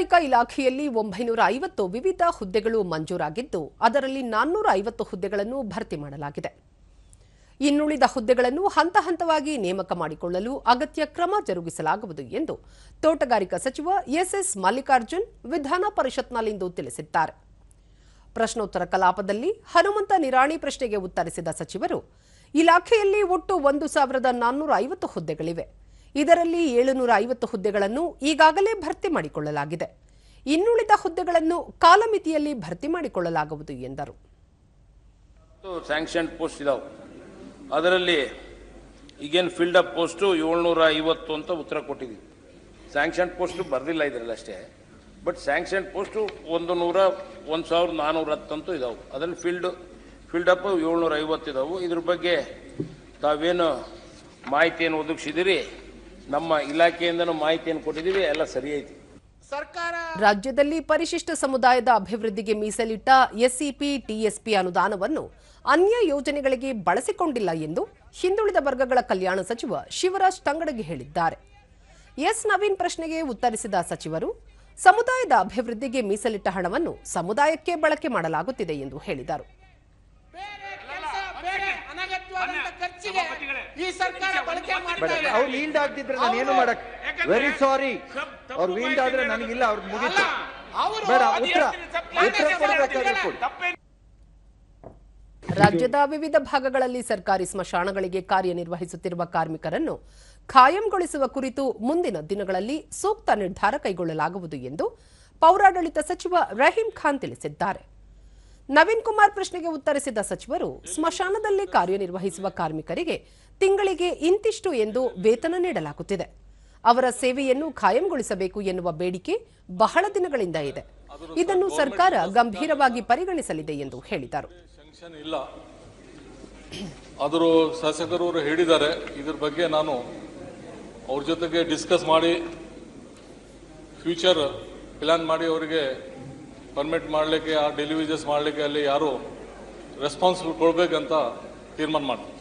ತೋಟಗಾರಿಕಾ ಇಲಾಖೆಯಲ್ಲಿ ಒಂಬೈನೂರ ಐವತ್ತು ವಿವಿಧ ಹುದ್ದೆಗಳು ಮಂಜೂರಾಗಿದ್ದು, ಅದರಲ್ಲಿ ನಾನ್ನೂರ ಐವತ್ತು ಹುದ್ದೆಗಳನ್ನು ಭರ್ತಿ ಮಾಡಲಾಗಿದೆ. ಇನ್ನುಳಿದ ಹುದ್ದೆಗಳನ್ನು ಹಂತ ಹಂತವಾಗಿ ನೇಮಕ ಮಾಡಿಕೊಳ್ಳಲು ಅಗತ್ಯ ಕ್ರಮ ಜರುಗಿಸಲಾಗುವುದು ಎಂದು ತೋಟಗಾರಿಕಾ ಸಚಿವ ಎಸ್ಎಸ್ ಮಲ್ಲಿಕಾರ್ಜುನ್ ವಿಧಾನ ಪರಿಷತ್ನಲ್ಲಿಂದು ತಿಳಿಸಿದ್ದಾರೆ. ಪ್ರಶ್ನೋತ್ತರ ಕಲಾಪದಲ್ಲಿ ಹನುಮಂತ ನಿರಾಣಿ ಪ್ರಶ್ನೆಗೆ ಉತ್ತರಿಸಿದ ಸಚಿವರು, ಇಲಾಖೆಯಲ್ಲಿ ಒಟ್ಟು ಒಂದು ಸಾವಿರದ ನಾನ್ನೂರ ಐವತ್ತು ಹುದ್ದೆಗಳಿವೆ. ಇದರಲ್ಲಿ ಏಳುನೂರ ಐವತ್ತು ಹುದ್ದೆಗಳನ್ನು ಈಗಾಗಲೇ ಭರ್ತಿ ಮಾಡಿಕೊಳ್ಳಲಾಗಿದೆ. ಇನ್ನುಳಿದ ಹುದ್ದೆಗಳನ್ನು ಕಾಲಮಿತಿಯಲ್ಲಿ ಭರ್ತಿ ಮಾಡಿಕೊಳ್ಳಲಾಗುವುದು ಎಂದರು. ಸ್ಯಾಂಕ್ಷನ್ ಪೋಸ್ಟ್ ಇದಾವೆ. ಅದರಲ್ಲಿ ಈಗೇನು ಫೀಲ್ಡ್ ಅಪ್ ಪೋಸ್ಟು ಏಳ್ನೂರ ಐವತ್ತು ಅಂತ ಉತ್ತರ ಕೊಟ್ಟಿದ್ದೀವಿ. ಸ್ಯಾಂಕ್ಷನ್ ಪೋಸ್ಟು ಬರೆದಿಲ್ಲ ಇದರಲ್ಲಿ ಅಷ್ಟೇ. ಬಟ್ ಸ್ಯಾಂಕ್ಷನ್ ಪೋಸ್ಟು ಒಂದು ನೂರ ಒಂದು ಸಾವಿರದ ನಾನ್ನೂರ ಹತ್ತಂತೂ ಇದಾವೆ. ಅದರಲ್ಲಿ ಫೀಲ್ಡ್ ಫೀಲ್ಡ್ ಅಪ್ ಏಳ್ನೂರ ಐವತ್ತು ಇದಾವೆ. ಇದ್ರ ಬಗ್ಗೆ ತಾವೇನು ಮಾಹಿತಿಯನ್ನು ಒದಗಿಸಿದಿರಿ? ನಮ್ಮ ಇಲಾಖೆಯಿಂದನೂ ಮಾಹಿತಿಯನ್ನು ಕೊಟ್ಟಿದ್ದೀವಿ ಎಲ್ಲ ಸರಿ ಐತಿ. ಸರ್ಕಾರ ರಾಜ್ಯದಲ್ಲಿ ಪರಿಶಿಷ್ಟ ಸಮುದಾಯದ ಅಭಿವೃದ್ಧಿಗೆ ಮೀಸಲಿಟ್ಟ ಎಸ್ಸಿಪಿ ಟಿಎಸ್ಪಿ ಅನುದಾನವನ್ನು ಅನ್ಯ ಯೋಜನೆಗಳಿಗೆ ಬಳಸಿಕೊಂಡಿಲ್ಲ ಎಂದು ಹಿಂದುಳಿದ ವರ್ಗಗಳ ಕಲ್ಯಾಣ ಸಚಿವ ಶಿವರಾಜ್ ತಂಗಡಗಿ ಹೇಳಿದ್ದಾರೆ. ಎಸ್ ನವೀನ್ ಪ್ರಶ್ನೆಗೆ ಉತ್ತರಿಸಿದ ಸಚಿವರು ಸಮುದಾಯದ ಅಭಿವೃದ್ಧಿಗೆ ಮೀಸಲಿಟ್ಟ ಹಣವನ್ನು ಸಮುದಾಯಕ್ಕೆ ಬಳಕೆ ಮಾಡಲಾಗುತ್ತಿದೆ ಎಂದು ಹೇಳಿದರು. ಅನಗತ್ಯವಾದಂತ ಖರ್ಚಿಗೆ ಈ ಸರ್ಕಾರ ಬಳಕೆ ಮಾಡ್ತಾ ಇದೆ ಅವ್ರು ವೀಲ್ಡ್ ಆಗ್ತಿದ್ರೆ ನಾನು ಏನು ಮಾಡಕ್ ವೆರಿ ಸಾರಿ ಅವ್ರು ವೀಲ್ಡ್ ಆದ್ರೆ ನನಗಿಲ್ಲ ಅವ್ರು ಮುಗಿತು. ಬೇಡ ಉತ್ತರ ಉತ್ತರ ಕೊಡ್ಬೇಕಾದ್ರೆ ಕೊಡಿ ರಾಜ್ಯದ ವಿವಿಧ ಭಾಗಗಳಲ್ಲಿ ಸರ್ಕಾರಿ ಸ್ಮಶಾನಗಳಿಗೆ ಕಾರ್ಯನಿರ್ವಹಿಸುತ್ತಿರುವ ಕಾರ್ಮಿಕರನ್ನು ಖಾಯಂಗೊಳಿಸುವ ಕುರಿತು ಮುಂದಿನ ದಿನಗಳಲ್ಲಿ ಸೂಕ್ತ ನಿರ್ಧಾರ ಕೈಗೊಳ್ಳಲಾಗುವುದು ಎಂದು ಪೌರಾಡಳಿತ ಸಚಿವ ರಹೀಂ ಖಾನ್ ತಿಳಿಸಿದ್ದಾರೆ. ನವೀನ್ ಕುಮಾರ್ ಪ್ರಶ್ನೆಗೆ ಉತ್ತರಿಸಿದ ಸಚಿವರು, ಸ್ಮಶಾನದಲ್ಲಿ ಕಾರ್ಯನಿರ್ವಹಿಸುವ ಕಾರ್ಮಿಕರಿಗೆ ತಿಂಗಳಿಗೆ ಇಂತಿಷ್ಟು ಎಂದು ವೇತನ ನೀಡಲಾಗುತ್ತಿದೆ. ಅವರ ಸೇವೆಯನ್ನು ಖಾಯಂಗೊಳಿಸಬೇಕು ಎನ್ನುವ ಬೇಡಿಕೆ ಬಹಳ ದಿನಗಳಿಂದ ಇದೆ. ಇದನ್ನು ಸರ್ಕಾರ ಗಂಭೀರವಾಗಿ ಪರಿಗಣಿಸಲಿದೆ ಎಂದು ಹೇಳಿದರು. ಆದರೂ ಶಾಸಕರು ಹೇಳಿದ್ದಾರೆ. ಇದರ ಬಗ್ಗೆ ನಾನು ಅವ್ರ ಜೊತೆಗೆ ಡಿಸ್ಕಸ್ ಮಾಡಿ ಫ್ಯೂಚರ್ ಪ್ಲಾನ್ ಮಾಡಿ ಅವರಿಗೆ ಪರ್ಮಿಟ್ ಮಾಡಲಿಕ್ಕೆ ಆ ಡೆಲಿವಿಜಸ್ ಮಾಡಲಿಕ್ಕೆ ಅಲ್ಲಿ ಯಾರು ರೆಸ್ಪಾನ್ಸಿಬಲ್ ಕೊಡಬೇಕಂತ ತೀರ್ಮಾನ ಮಾಡ್ತೀನಿ